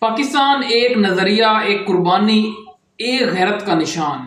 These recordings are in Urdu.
پاکستان ایک نظریہ، ایک قربانی، ایک غیرت کا نشان۔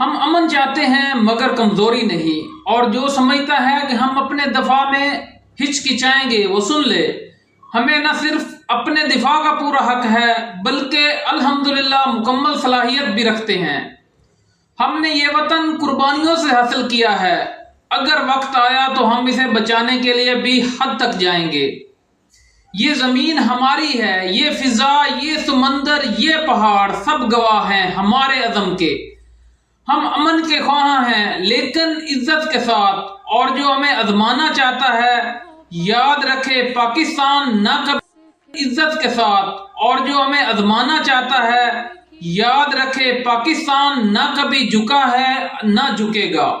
ہم امن چاہتے ہیں مگر کمزوری نہیں، اور جو سمجھتا ہے کہ ہم اپنے دفاع میں ہچکچائیں گے، وہ سن لے۔ ہمیں نہ صرف اپنے دفاع کا پورا حق ہے، بلکہ الحمدللہ مکمل صلاحیت بھی رکھتے ہیں۔ ہم نے یہ وطن قربانیوں سے حاصل کیا ہے۔ اگر وقت آیا تو ہم اسے بچانے کے لیے بھی حد تک جائیں گے۔ یہ زمین ہماری ہے، یہ فضا، یہ سمندر، یہ پہاڑ، سب گواہ ہیں ہمارے عزم کے۔ ہم امن کے خواہاں ہیں، لیکن عزت کے ساتھ۔ اور جو ہمیں ازمانا چاہتا ہے، یاد رکھے، پاکستان نہ کبھی عزت کے ساتھ۔ اور جو ہمیں ازمانا چاہتا ہے، یاد رکھے، پاکستان نہ کبھی جھکا ہے، نہ جھکے گا۔